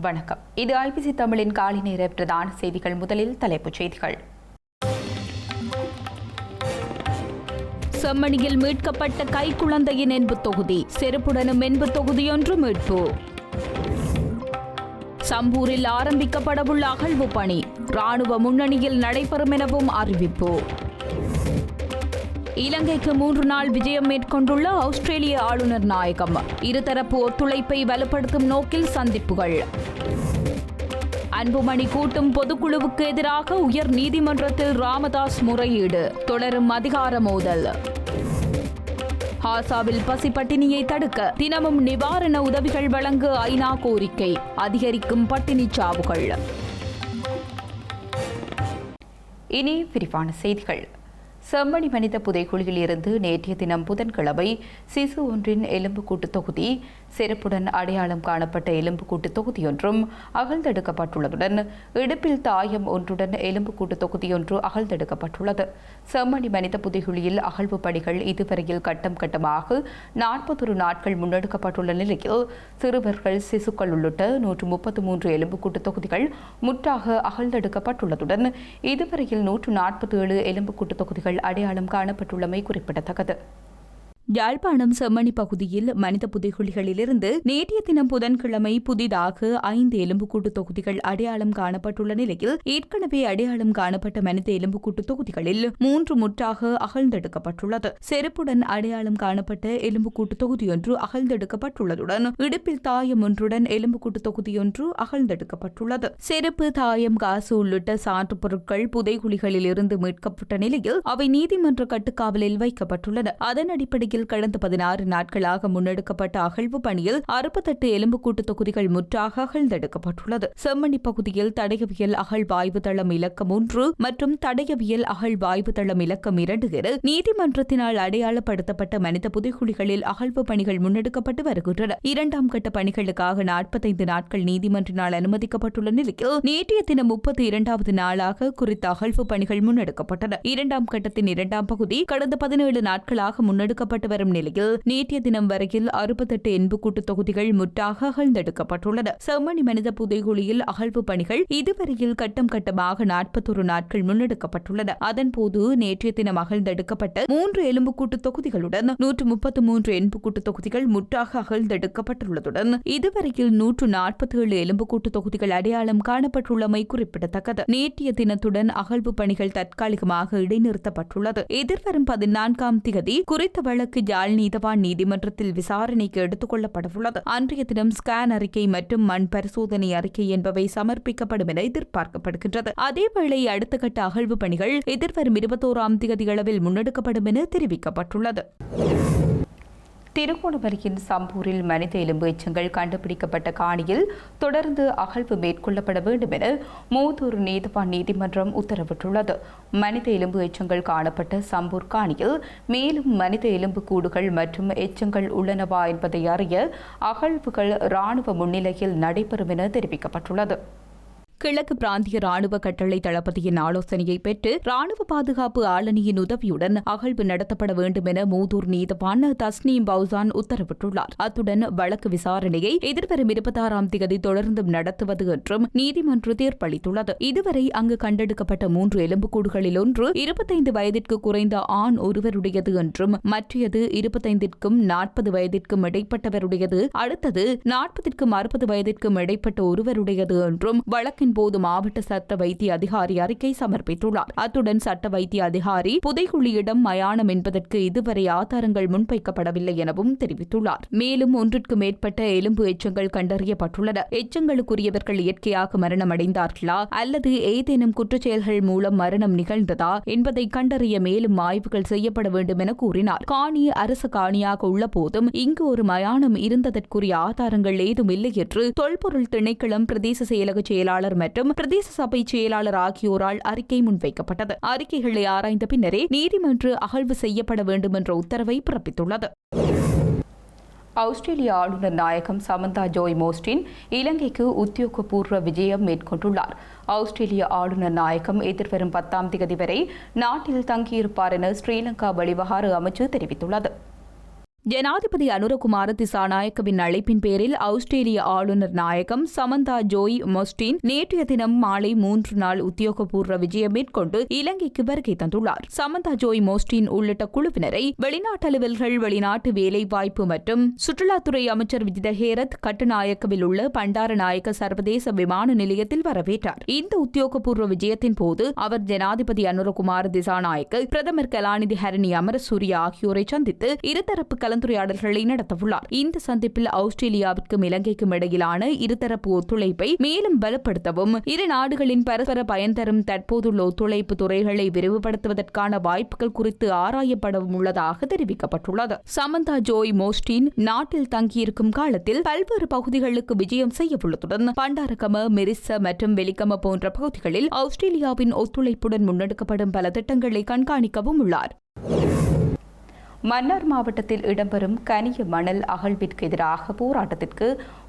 வணக்கம். இது ஐபிசி தமிழின் காலை நேர பிரதான செய்திகள். முதலில் தலைப்புச் செய்திகள். செம்மணியில் மீட்கப்பட்ட கைக்குழந்தையின் என்பு தொகுதி. செருப்புடனும் என்பு தொகுதியொன்று மீட்பு. சம்பூரில் ஆரம்பிக்கப்படவுள்ள அகழ்வு பணி. ராணுவ முன்னணியில் நடைபெறும் எனவும் அறிவிப்பு. இலங்கைக்கு மூன்று நாள் விஜயம் மேற்கொண்டுள்ள ஆஸ்திரேலிய ஆளுநர் நாயகம். இருதரப்பு ஒத்துழைப்பை வலுப்படுத்தும் நோக்கில் சந்திப்புகள். அன்புமணி கூட்டும் பொதுக்குழுவுக்கு எதிராக உயர் நீதிமன்றத்தில் ராமதாஸ் முறையீடு. தொடரும் அதிகார மோதல். ஹாசாவில் பசி பட்டினியை தடுக்க தினமும் நிவாரண உதவிகள் வழங்க ஐநா கோரிக்கை. அதிகரிக்கும் பட்டினி சாவுகள். இனி விரிவான செய்திகள். செம்மணி மனித புதைக்குழியில் இருந்து நேற்றைய தினம் புதன்கிழமை சிசு ஒன்றின் எலும்புக்கூட்டு தொகுதி செருப்புடன் அடையாளம் காணப்பட்ட எலும்புக்கூட்டு தொகுதியொன்றும் அகழ்ந்தெடுக்கப்பட்டுள்ளதுடன் இடுப்பில் தாயம் ஒன்றுடன் எலும்புக்கூட்டு தொகுதியொன்று அகழ்ந்தெடுக்கப்பட்டுள்ளது. செம்மணி மனித புதைகுழியில் அகழ்வு பணிகள் இதுவரையில் கட்டம் கட்டமாக நாற்பத்தொரு நாட்கள் முன்னெடுக்கப்பட்டுள்ள நிலையில் சிறுவர்கள் சிசுக்கள் உள்ளிட்ட நூற்று முப்பத்து மூன்று எலும்புக்கூட்டு தொகுதிகள் முற்றாக அகழ்ந்தெடுக்கப்பட்டுள்ளதுடன் இதுவரையில் நூற்று நாற்பத்தி ஏழு எலும்புக்கூட்டு தொகுதிகள் அடையாளம் காணப்பட்டுள்ளமை குறிப்பிடத்தக்கது. யாழ்ப்பாணம் செம்மணி பகுதியில் மனித புதைகுழிகளிலிருந்து நேற்றைய தினம் புதன்கிழமை புதிதாக ஐந்து எலும்புக்கூட்டு தொகுதிகள் அடையாளம் காணப்பட்டுள்ள நிலையில் ஏற்கனவே அடையாளம் காணப்பட்ட மனித எலும்புக்கூட்டு தொகுதிகளில் மூன்று முற்றாக அகழ்ந்தெடுக்கப்பட்டுள்ளது. செருப்புடன் அடையாளம் காணப்பட்ட எலும்புக்கூட்டு தொகுதியொன்று அகழ்ந்தெடுக்கப்பட்டுள்ளதுடன் இடுப்பில் தாயம் ஒன்றுடன் எலும்புக்கூட்டு தொகுதியொன்று அகழ்ந்தெடுக்கப்பட்டுள்ளது. செருப்பு தாயம் காசு உள்ளிட்ட சான்று பொருட்கள் புதைகுழிகளில் இருந்து மீட்கப்பட்ட நிலையில் அவை நீதிமன்ற கட்டுக்காவலில் வைக்கப்பட்டுள்ளன. அதன் அடிப்படையில் கடந்த பதினாறு நாட்களாக முன்னெடுக்கப்பட்ட அகழ்வு பணியில் அறுபத்தெட்டு எலும்புக்கூட்டு தொகுதிகள் முற்றாக அகழ்ந்தெடுக்கப்பட்டுள்ளது. செம்மணி பகுதியில் தடயவியல் அகழ்வாய்வு தளம் இலக்கம் ஒன்று மற்றும் தடயவியல் அகழ்வாய்வு தளம் இலக்கம் இரண்டு என நீதிமன்றத்தினால் அடையாளப்படுத்தப்பட்ட மனித புதைகுழிகளில் அகழ்வு பணிகள் முன்னெடுக்கப்பட்டு வருகின்றன. இரண்டாம் கட்ட பணிகளுக்காக நாற்பத்தைந்து நாட்கள் நீதிமன்றினால் அனுமதிக்கப்பட்டுள்ள நிலையில் நேற்றைய தினம் முப்பத்தி இரண்டாவது நாளாக குறித்த அகழ்வு பணிகள் முன்னெடுக்கப்பட்டன. இரண்டாம் கட்டத்தின் இரண்டாம் பகுதி கடந்த பதினேழு நாட்களாக முன்னெடுக்கப்பட்ட வரும் நிலையில் நேற்றைய தினம் வரையில் அறுபத்தெட்டு எண்புக்கூட்டு தொகுதிகள் முற்றாக அகழ்ந்தெடுக்கப்பட்டுள்ளன. செம்மணி மனித புதைகுழியில் அகழ்வு பணிகள் இதுவரையில் கட்டம் கட்டமாக நாற்பத்தொரு நாட்கள் முன்னெடுக்கப்பட்டுள்ளன. அதன்போது நேற்றைய தினம் அகழ்ந்தெடுக்கப்பட்ட மூன்று எலும்புக்கூட்டு தொகுதிகளுடன் நூற்று முப்பத்து மூன்று எண்புக்கூட்டு தொகுதிகள் முற்றாக அகழ்ந்தெடுக்கப்பட்டுள்ளதுடன் இதுவரையில் நூற்று நாற்பத்தி ஏழு எலும்புக்கூட்டு தொகுதிகள் அடையாளம் காணப்பட்டுள்ளமை குறிப்பிடத்தக்கது. நேற்றைய தினத்துடன் அகழ்வு பணிகள் தற்காலிகமாக இடைநிறுத்தப்பட்டுள்ளது. எதிர்வரும் பதினான்காம் திகதி குறித்த வழக்கு யாழ் நீதவான் நீதிமன்றத்தில் விசாரணைக்கு எடுத்துக் கொள்ளப்படவுள்ளது. அன்றைய தினம் ஸ்கேன் அறிக்கை மற்றும் மண் பரிசோதனை அறிக்கை என்பவை சமர்ப்பிக்கப்படும் என எதிர்பார்க்கப்படுகின்றது. அதேவேளை அடுத்த கட்ட அகழ்வு பணிகள் எதிர்வரும் இருபத்தோராம் திகதியளவில் முன்னெடுக்கப்படும் என தெரிவிக்கப்பட்டுள்ளது. திருகோணமலையின் சம்பூரில் மனித எலும்பு எச்சங்கள் கண்டுபிடிக்கப்பட்ட காணியில் தொடர்ந்து அகழ்வு மேற்கொள்ளப்பட வேண்டும் என மூதூர் நீதிவான் நீதிமன்றம் உத்தரவிட்டுள்ளது. மனித எலும்பு எச்சங்கள் காணப்பட்ட சம்பூர் காணியில் மேலும் மனித எலும்பு கூடுகள் மற்றும் எச்சங்கள் உள்ளனவா என்பதை அறிய அகழ்வுகள் ராணுவ முன்னிலையில் நடைபெறும் என தெரிவிக்கப்பட்டுள்ளது. கிழக்கு பிராந்திய ராணுவ கட்டளை தளபதியின் ஆலோசனையை பெற்று ராணுவ பாதுகாப்பு ஆளணியின் உதவியுடன் அகழ்வு நடத்தப்பட வேண்டும் என மூதூர் நீதவான் தஸ்னீம் பவுசான் உத்தரவிட்டுள்ளார். அத்துடன் வழக்கு விசாரணையை எதிர்வரும் இருபத்தாறாம் தேதி தொடர்ந்தும் நடத்துவது என்றும் நீதிமன்ற தீர்ப்பளித்துள்ளது. இதுவரை அங்கு கண்டெடுக்கப்பட்ட மூன்று எலும்புக்கூடுகளில் ஒன்று இருபத்தைந்து வயதிற்கு குறைந்த ஆண் ஒருவருடையது என்றும் மற்றையது இருபத்தைந்திற்கும் நாற்பது வயதிற்கும் இடைப்பட்டவருடையது அடுத்தது நாற்பதிற்கும் அறுபது வயதிற்கும் இடைப்பட்ட ஒருவருடையது என்றும் வழக்கின் போது மாவட்ட சட்ட வைத்திய அதிகாரி அறிக்கை சமர்ப்பித்துள்ளார். அத்துடன் சட்ட வைத்திய அதிகாரி புதைக்குழியிடம் மயானம் என்பதற்கு இதுவரை ஆதாரங்கள் முன்வைக்கப்படவில்லை எனவும் தெரிவித்துள்ளார். மேலும் ஒன்றிற்கு மேற்பட்ட எலும்பு எச்சங்கள் கண்டறியப்பட்டுள்ளன. எச்சங்களுக்குரியவர்கள் இயற்கையாக மரணமடைந்தார்களா? அல்லது ஏதேனும் குற்றச்செயல்கள் மூலம் மரணம் நிகழ்ந்ததா? என்பதை கண்டறிய மேலும் ஆய்வுகள் செய்யப்பட வேண்டும் என கூறினார். காணி அரசு காணியாக உள்ள போதும் இங்கு ஒரு மயானம் இருந்ததற்குரிய ஆதாரங்கள் ஏதும் இல்லை என்று தொல்பொருள் திணைக்களம் பிரதேச செயலக செயலாளர் மற்றும் பிரதேச சபை செயலாளர் ஆகியோரால் அறிக்கை முன்வைக்கப்பட்டது. அறிக்கைகளை ஆராய்ந்த பின்னரே நீதிமன்று அகழ்வு செய்யப்பட வேண்டும் என்ற உத்தரவை பிறப்பித்துள்ளது. ஆஸ்திரேலிய ஆளுநர் நாயகம் சமந்தா ஜோய் மோஸ்டின் இலங்கைக்கு உத்தியோகபூர்வ விஜயம் மேற்கொண்டுள்ளார். ஆஸ்திரேலிய ஆளுநர் நாயகம் எதிர்வரும் பத்தாம் தேதி வரை நாட்டில் தங்கியிருப்பார் என ஸ்ரீலங்கா வெளிவகார அமைச்சு தெரிவித்துள்ளது. ஜனாதிபதி அனுரகுமார திசாநாயக்கவின் அழைப்பின் பேரில் ஆஸ்திரேலிய ஆளுநர் நாயகம் சமந்தா ஜோய் மொஸ்டின் நேற்றைய தினம் மாலை மூன்று நாள் உத்தியோகபூர்வ விஜயம் மேற்கொண்டு இலங்கைக்கு வருகை தந்துள்ளார். சமந்தா ஜோய் மோஸ்டின் உள்ளிட்ட குழுவினரை வெளிநாட்டு அலுவல்கள் வெளிநாட்டு வேலைவாய்ப்பு மற்றும் சுற்றுலாத்துறை அமைச்சர் விஜித ஹேரத் கட்டுநாயக்கவில் உள்ள பண்டாரநாயக்க சர்வதேச விமான நிலையத்தில் வரவேற்றார். இந்த உத்தியோகபூர்வ விஜயத்தின் போது அவர் ஜனாதிபதி அனுரகுமார திசாநாயக்க பிரதமர் கலாநிதி ஹரணி அமரசூரிய ஆகியோரை சந்தித்து இருதரப்பு கலந்துரையாடல்களை நடத்தவுள்ளார். இந்த சந்திப்பில் ஆஸ்திரேலியாவிற்கும் இலங்கைக்கும் இடையிலான இருதரப்பு ஒத்துழைப்பை மேலும் பலப்படுத்தவும் இரு நாடுகளின் பரஸ்பர பயன் தரும் தற்போதுள்ள ஒத்துழைப்பு துறைகளை விரிவுபடுத்துவதற்கான வாய்ப்புகள் குறித்து ஆராயப்படவும் உள்ளதாக தெரிவிக்கப்பட்டுள்ளது. சமந்தா ஜோய் மோஸ்டின் நாட்டில் தங்கியிருக்கும் காலத்தில் பல்வேறு பகுதிகளுக்கு விஜயம் செய்யவுள்ளதுடன் பண்டாரகம மெரிச மற்றும் வெலிகம போன்ற பகுதிகளில் ஆஸ்திரேலியாவின் ஒத்துழைப்புடன் முன்னெடுக்கப்படும் பல திட்டங்களை கண்காணிக்கவும் உள்ளார். மன்னார் மாவட்டத்தில் இடம்பெறும் கனிய மணல் அகழ்விற்கு எதிராக போராட்டத்திற்கு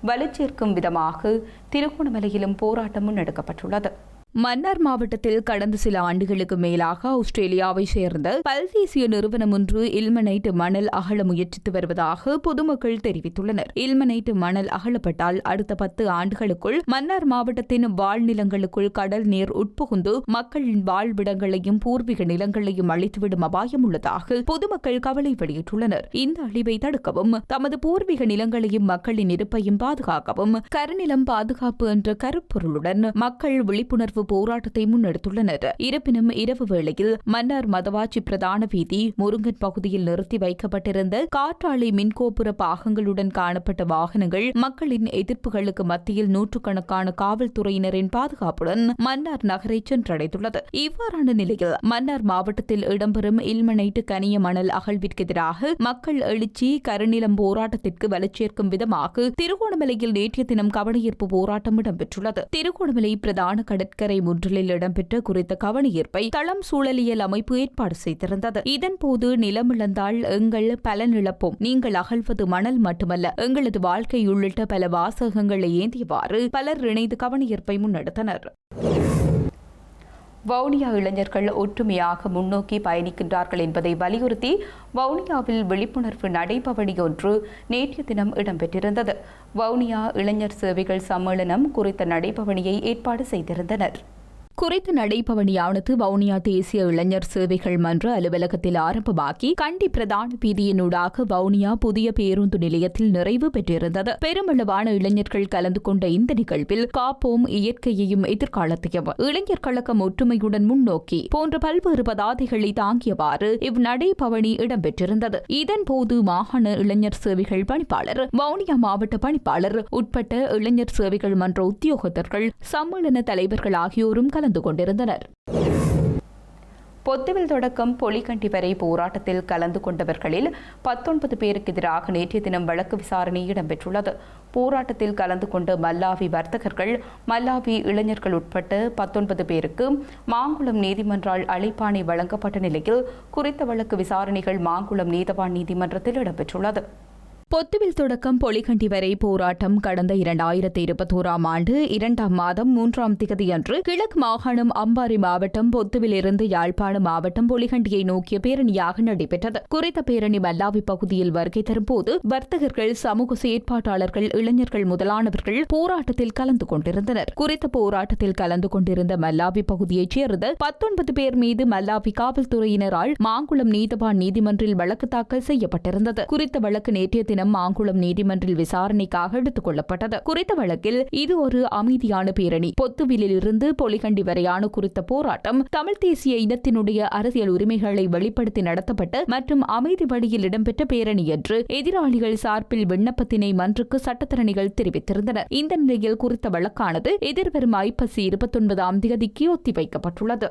வலுச்சேர்க்கும் விதமாக திருகோணமலையிலும் போராட்டம் முன்னெடுக்கப்பட்டுள்ளது. மன்னார் மாவட்டத்தில் கடந்த சில ஆண்டுகளுக்கு மேலாக ஆஸ்திரேலியாவை சேர்ந்த பல்தேசிய நிறுவனம் ஒன்று இல்மனைட் மணல் அகழ முயற்சித்து வருவதாக பொதுமக்கள் தெரிவித்துள்ளனர். இல்மனைட் மணல் அகலப்பட்டால் அடுத்த பத்து ஆண்டுகளுக்குள் மன்னார் மாவட்டத்தின் வாழ்நிலங்களுக்குள் கடல் நீர் உட்புகுந்து மக்களின் வாழ்விடங்களையும் பூர்வீக நிலங்களையும் அழித்துவிடும் அபாயம் உள்ளதாக பொதுமக்கள் கவலை வெளியிட்டுள்ளனர். இந்த அழிவை தடுக்கவும் தமது பூர்வீக நிலங்களையும் மக்களின் இருப்பையும் பாதுகாக்கவும் கருநிலம் பாதுகாப்பு என்ற கருப்பொருளுடன் மக்கள் விழிப்புணர்வு எதிர்ப்பு போராட்டத்தை முன்னெடுத்துள்ளனர். இருப்பினும் இரவு வேளையில் மன்னார் மதவாச்சி பிரதான வீதி முருங்கன் பகுதியில் நிறுத்தி வைக்கப்பட்டிருந்த காற்றாலை மின்கோபுர பாகங்களுடன் காணப்பட்ட வாகனங்கள் மக்களின் எதிர்ப்புகளுக்கு மத்தியில் நூற்றுக்கணக்கான காவல்துறையினரின் பாதுகாப்புடன் மன்னார் நகரை சென்றடைந்துள்ளது. இவ்வாறான நிலையில் மன்னார் மாவட்டத்தில் இடம்பெறும் இல்மனைட்டு கனிய மணல் அகழ்விற்கு எதிராக மக்கள் எழுச்சி கருநிலம் போராட்டத்திற்கு வலுச்சேர்க்கும் விதமாக திருகோணமலையில் நேற்றைய தினம் கவனஈர்ப்பு போராட்டம் இடம்பெற்றுள்ளது. திருகோணமலை பிரதான கடற்கரை கடற்கரை முன்றலில் இடம்பெற்ற குறித்த கவனியீர்ப்பை தளம் சூழலியல் அமைப்பு ஏற்பாடு செய்திருந்தது. இதன்போது நிலமிழந்தால் எங்கள் பலனிழப்போம் நீங்கள் அகழ்வது மணல் மட்டுமல்ல எங்களது வாழ்க்கை உள்ளிட்ட பல வாசகங்களை ஏந்தியவாறு பலர் இணைந்து கவனியீர்ப்பை முன்னெடுத்தனர். வவுனியா இளைஞர்கள் ஒற்றுமையாக முன்னோக்கி பயணிக்கின்றார்கள் என்பதை வலியுறுத்தி வவுனியாவில் விழிப்புணர்வு நடைபவணி ஒன்று நேற்றைய தினம் இடம்பெற்றிருந்தது. வவுனியா இளைஞர் சேவைகள் சம்மேளனம் குறித்த நடைபவனியை ஏற்பாடு செய்திருந்தனர். குறித்து நடைபவனியானது வவுனியா தேசிய இளைஞர் சேவைகள் மன்ற அலுவலகத்தில் ஆரம்பமாக்கி கண்டி பிரதான வீதியினூடாக வவுனியா புதிய பேருந்து நிலையத்தில் நிறைவு பெற்றிருந்தது. பெருமளவான இளைஞர்கள் கலந்து கொண்ட இந்த நிகழ்வில் காப்போம் இயற்கையையும் எதிர்காலத்தையும் இளைஞர் கழகம் ஒற்றுமையுடன் முன்னோக்கி போன்ற பல்வேறு பதாதைகளை தாங்கியவாறு இவ்நடைபவனி இடம்பெற்றிருந்தது. இதன்போது மாகாண இளைஞர் சேவைகள் பணிப்பாளர் வவுனியா மாவட்ட பணிப்பாளர் உட்பட்ட இளைஞர் சேவைகள் மன்ற உத்தியோகத்தர்கள் சம்மேளன தலைவர்கள் ஆகியோரும் கலந்து கொண்டிருந்தனர் பொத்துவில் தொடக்கம் பொலிகண்டி வரை போராட்டத்தில் கலந்து கொண்டவர்களில் பத்தொன்பது பேருக்கு எதிராக நேற்றைய தினம் வழக்கு விசாரணை இடம்பெற்றுள்ளது. போராட்டத்தில் கலந்து கொண்ட மல்லாவி வர்த்தகர்கள் மல்லாவி இளைஞர்கள் உட்பட்ட பத்தொன்பது பேருக்கு மாங்குளம் நீதிமன்றால் அழைப்பாணை வழங்கப்பட்ட நிலையில் குறித்த வழக்கு விசாரணைகள் மாங்குளம் நீதவான் நீதிமன்றத்தில் இடம்பெற்றுள்ளது. பொத்துவில் தொடக்கம் பொலிகண்டி வரை போராட்டம் கடந்த இரண்டாயிரத்தி இருபத்தோராம் ஆண்டு இரண்டாம் மாதம் மூன்றாம் திகதியன்று கிழக்கு மாகாணம் அம்பாரி மாவட்டம் பொத்துவில் இருந்து யாழ்ப்பாணம் மாவட்டம் பொலிகண்டியை நோக்கிய பேரணியாக நடைபெற்றது. குறித்த பேரணி மல்லாவி பகுதியில் வருகை தரும்போது வர்த்தகர்கள் சமூக செயற்பாட்டாளர்கள் இளைஞர்கள் முதலானவர்கள் போராட்டத்தில் கலந்து கொண்டிருந்தனர். குறித்த போராட்டத்தில் கலந்து கொண்டிருந்த மல்லாவி பகுதியைச் சேர்ந்த பத்தொன்பது பேர் மீது மல்லாவி காவல்துறையினரால் மாங்குளம் நீதவான் நீதிமன்றில் வழக்கு தாக்கல் செய்யப்பட்டிருந்தது. குறித்த வழக்கு நேற்றைய தினம் தினம் மாங்குளம் நீதிமன்றில் விசாரணைக்காக எடுத்துக் கொள்ளப்பட்டது. குறித்த வழக்கில் இது ஒரு அமைதியான பேரணி. பொத்துவிலில் இருந்து பொலிகண்டி வரையான குறித்த போராட்டம் தமிழ் தேசிய இனத்தினுடைய அரசியல் உரிமைகளை வெளிப்படுத்தி நடத்தப்பட்ட மற்றும் அமைதி வழியில் இடம்பெற்ற பேரணி என்று எதிராளிகள் சார்பில் விண்ணப்பத்தினை மன்றுக்கு சட்டத்தரணிகள் தெரிவித்திருந்தனர். இந்த நிலையில் குறித்த வழக்கானது எதிர்வரும் ஐப்பசி இருபத்தொன்பதாம் தேதிக்கு ஒத்திவைக்கப்பட்டுள்ளது.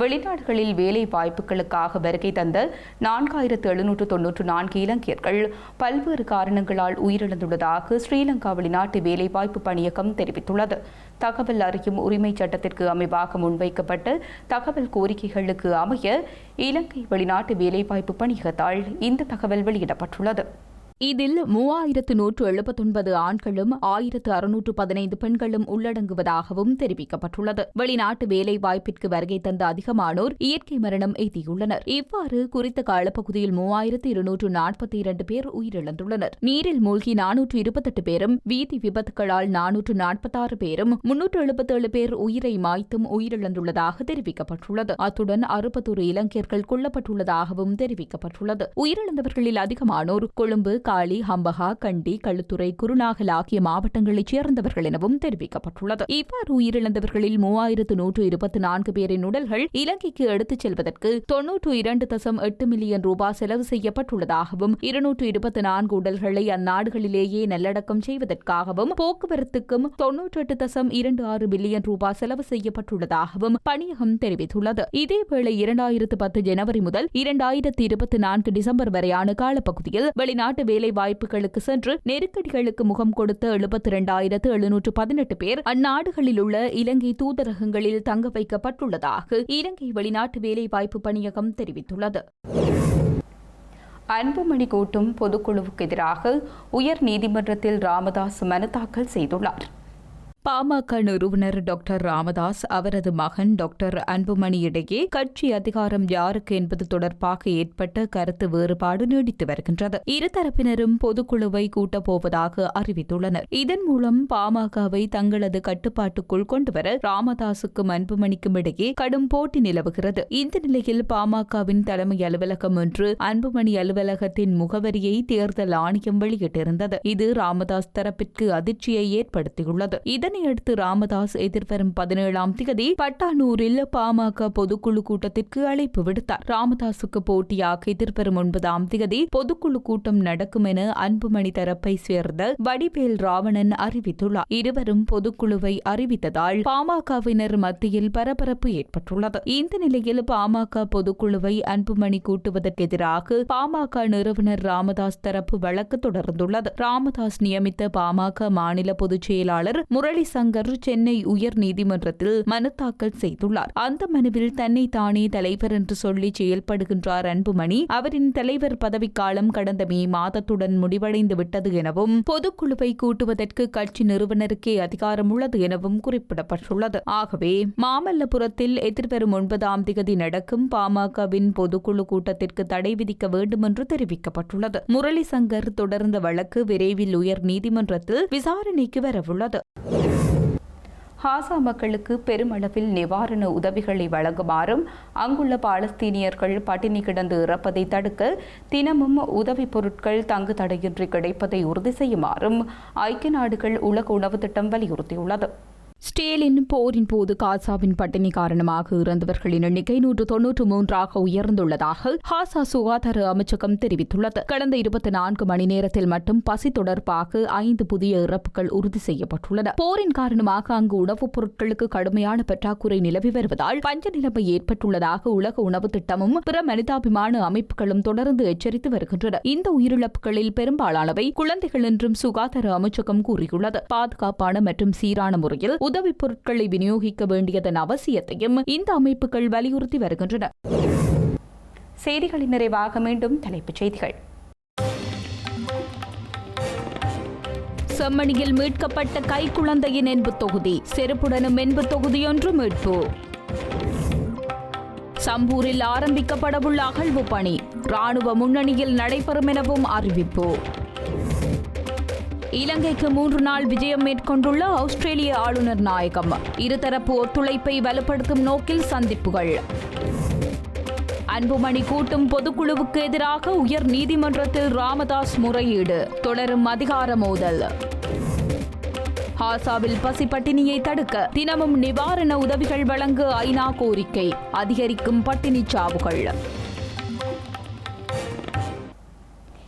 வெளிநாடுகளில் வேலை வாய்ப்புகளுக்காக வருகை தந்த நான்காயிரத்து எழுநூற்று தொன்னூற்று நான்கு இலங்கையர்கள் பல்வேறு காரணங்களால் உயிரிழந்துள்ளதாக ஸ்ரீலங்கா வெளிநாட்டு வேலைவாய்ப்பு பணியகம் தெரிவித்துள்ளது. தகவல் அறியும் உரிமை சட்டத்திற்கு அமைவாக முன்வைக்கப்பட்ட தகவல் கோரிக்கைகளுக்கு அமைய இலங்கை வெளிநாட்டு வேலைவாய்ப்பு பணியகத்தால் இந்த தகவல் வெளியிடப்பட்டுள்ளது. இதில் மூவாயிரத்து நூற்று எழுபத்தொன்பது ஆண்களும் ஆயிரத்து அறுநூற்று பதினைந்து பெண்களும் உள்ளடங்குவதாகவும் தெரிவிக்கப்பட்டுள்ளது. வெளிநாட்டு வேலை வாய்ப்பிற்கு வருகை தந்த அதிகமானோர் இயற்கை மரணம் எய்தியுள்ளனர். இவ்வாறு குறித்த காலப்பகுதியில் மூவாயிரத்து இருநூற்று நாற்பத்தி இரண்டு பேர் உயிரிழந்துள்ளனர். நீரில் மூழ்கி நானூற்று இருபத்தெட்டு பேரும் வீதி விபத்துகளால் நானூற்று நாற்பத்தாறு பேரும் முன்னூற்று எழுபத்தேழு பேர் உயிரை மாய்த்தும் உயிரிழந்துள்ளதாக தெரிவிக்கப்பட்டுள்ளது. அத்துடன் அறுபத்தொரு இலங்கையர்கள் கொல்லப்பட்டுள்ளதாகவும் தெரிவிக்கப்பட்டுள்ளது. உயிரிழந்தவர்களில் அதிகமானோர் கொழும்பு காலி ஹம்பகா கண்டி களுத்துறை குருநாகல் ஆகிய மாவட்டங்களைச் சேர்ந்தவர்கள் எனவும் தெரிவிக்கப்பட்டுள்ளது. இவ்வாறு உயிரிழந்தவர்களில் மூவாயிரத்து நூற்று இருபத்தி நான்கு பேரின் உடல்கள் இலங்கைக்கு எடுத்துச் செல்வதற்கு தொன்னூற்று இரண்டு தசம் எட்டு மில்லியன் ரூபாய் செலவு செய்யப்பட்டுள்ளதாகவும் இருநூற்று இருபத்தி நான்கு உடல்களை அந்நாடுகளிலேயே நல்லடக்கம் செய்வதற்காகவும் போக்குவரத்துக்கும் தொன்னூற்றி எட்டு தசம் இரண்டு ஆறு பில்லியன் ரூபாய் செலவு செய்யப்பட்டுள்ளதாகவும் பணியகம் தெரிவித்துள்ளது. இதேவேளை இரண்டாயிரத்து பத்து ஜனவரி முதல் இரண்டாயிரத்து இருபத்தி நான்கு டிசம்பர் வரையான காலப்பகுதியில் வெளிநாட்டு வேலை வாய்ப்புகளுக்கு சென்று நெருக்கடிகளுக்கு முகம் கொடுத்த எழுபத்தி இரண்டாயிரத்து எழுநூற்று பதினெட்டு பேர் அந்நாடுகளில் உள்ள இலங்கை தூதரகங்களில் தங்க வைக்கப்பட்டுள்ளதாக இலங்கை வெளிநாட்டு வேலைவாய்ப்பு பணியகம் தெரிவித்துள்ளது. அன்புமணி கூட்டும் பொதுக்குழுவுக்கு எதிராக உயர் நீதிமன்றத்தில் ராமதாஸ் மனு தாக்கல் செய்துள்ளார். பாமக நிறுவனர் டாக்டர் ராமதாஸ் அவரது மகன் டாக்டர் அன்புமணி இடையே கட்சி அதிகாரம் யாருக்கு என்பது தொடர்பாக ஏற்பட்ட கருத்து வேறுபாடு நீடித்து வருகின்றது. இருதரப்பினரும் பொதுக்குழுவை கூட்டப்போவதாக அறிவித்துள்ளனர். இதன் மூலம் பாமகவை தங்களது கட்டுப்பாட்டுக்குள் கொண்டுவர ராமதாசுக்கும் அன்புமணிக்கும் இடையே கடும் போட்டி நிலவுகிறது. இந்த நிலையில் பாமகவின் தலைமை அலுவலகம் ஒன்று அன்புமணி அலுவலகத்தின் முகவரியை தேர்தல் ஆணையம் வெளியிட்டிருந்தது. இது ராமதாஸ் தரப்பிற்கு அதிர்ச்சியை ஏற்படுத்தியுள்ளது. இதன் இதனையடுத்து ராமதாஸ் எதிர்வரும் பதினேழாம் தேதி பட்டானூரில் பாமக பொதுக்குழு கூட்டத்திற்கு அழைப்பு விடுத்தார். ராமதாசுக்கு போட்டியாக எதிர்வரும் ஒன்பதாம் தேதி பொதுக்குழு கூட்டம் நடக்கும் என அன்புமணி தரப்பை சேர்ந்த வடிவேல் ராவணன் அறிவித்துள்ளார். இருவரும் பொதுக்குழுவை அறிவித்ததால் பாமகவினர் மத்தியில் பரபரப்பு ஏற்பட்டுள்ளது. இந்த நிலையில் பாமக பொதுக்குழுவை அன்புமணி கூட்டுவதற்கு எதிராக பாமக நிறுவனர் ராமதாஸ் தரப்பு வழக்கு தொடர்ந்துள்ளது. ராமதாஸ் நியமித்த பாமக மாநில பொதுச் செயலாளர் முரளி சங்கர் சென்னை உயர் நீதிமன்றத்தில் மனு தாக்கல் செய்துள்ளார். அந்த மனுவில் தன்னை தானே தலைவர் என்று சொல்லி செயல்படுகின்றார் அன்புமணி. அவரின் தலைவர் பதவிக்காலம் கடந்த மே மாதத்துடன் முடிவடைந்து விட்டது எனவும் பொதுக்குழுவை கூட்டுவதற்கு கட்சி நிறுவனருக்கே அதிகாரம் உள்ளது எனவும் குறிப்பிடப்பட்டுள்ளது. ஆகவே மாமல்லபுரத்தில் எதிர்வரும் ஒன்பதாம் திகதி நடக்கும் பாமகவின் பொதுக்குழு கூட்டத்திற்கு தடை விதிக்க வேண்டும் என்று தெரிவிக்கப்பட்டுள்ளது. முரளி சங்கர் தொடர்ந்த வழக்கு விரைவில் உயர் நீதிமன்றத்தில் விசாரணைக்கு வரவுள்ளது. ஹாசா மக்களுக்கு பெருமளவில் நிவாரண உதவிகளை வழங்குமாறும் அங்குள்ள பாலஸ்தீனியர்கள் பட்டினி கிடந்து இறப்பதை தடுக்க தினமும் உதவிப் பொருட்கள் தங்கு தடையின்றி கிடைப்பதை உறுதி செய்யுமாறும் ஐக்கிய நாடுகள் உலக உணவு திட்டம் வலியுறுத்தியுள்ளது. ஸ்டேலின் போரின் போது காசாவின் பட்டினி காரணமாக இறந்தவர்களின் எண்ணிக்கை நூற்று தொன்னூற்று மூன்றாக உயர்ந்துள்ளதாக ஹாசா சுகாதார அமைச்சகம் தெரிவித்துள்ளது. கடந்த இருபத்தி நான்கு மணி நேரத்தில் மட்டும் பசி தொடர்பாக ஐந்து புதிய இறப்புகள் உறுதி செய்யப்பட்டுள்ளன. போரின் காரணமாக அங்கு உணவுப் பொருட்களுக்கு கடுமையான பற்றாக்குறை நிலவி வருவதால் பஞ்ச நிலைமை ஏற்பட்டுள்ளதாக உலக உணவு திட்டமும் பிற மனிதாபிமான அமைப்புகளும் தொடர்ந்து எச்சரித்து வருகின்றன. இந்த உயிரிழப்புகளில் பெரும்பாலானவை குழந்தைகள் என்றும் சுகாதார அமைச்சகம் கூறியுள்ளது. பாதுகாப்பான மற்றும் சீரான முறையில் உதவிப் பொருட்களை விநியோகிக்க வேண்டியதன் அவசியத்தையும் இந்த அமைப்புகள் வலியுறுத்தி வருகின்றன. செய்திகளின் நிறைவாக மீண்டும் தலைப்புச் செய்திகள். செம்மணியில் மீட்கப்பட்ட கைக்குழந்தையின் என்பு தொகுதி செருப்புடனும் என்பு தொகுதியொன்று மீட்பு. சம்பூரில் ஆரம்பிக்கப்படவுள்ள அகழ்வு பணி ராணுவ முன்னணியில் நடைபெறும் எனவும் அறிவிப்பு. இலங்கைக்கு மூன்று நாள் விஜயம் மேற்கொண்டுள்ள ஆஸ்திரேலிய ஆளுநர் நாயகம். இருதரப்பு ஒத்துழைப்பை வலுப்படுத்தும் நோக்கில் சந்திப்புகள். அன்புமணி கூட்டும் பொதுக்குழுவுக்கு எதிராக உயர் நீதிமன்றத்தில் ராமதாஸ் முறையீடு. தொடரும் அதிகார மோதல். ஹாசாவில் பசி பட்டினியை தடுக்க தினமும் நிவாரண உதவிகள் வழங்க ஐநா கோரிக்கை. அதிகரிக்கும் பட்டினி சாவுகள்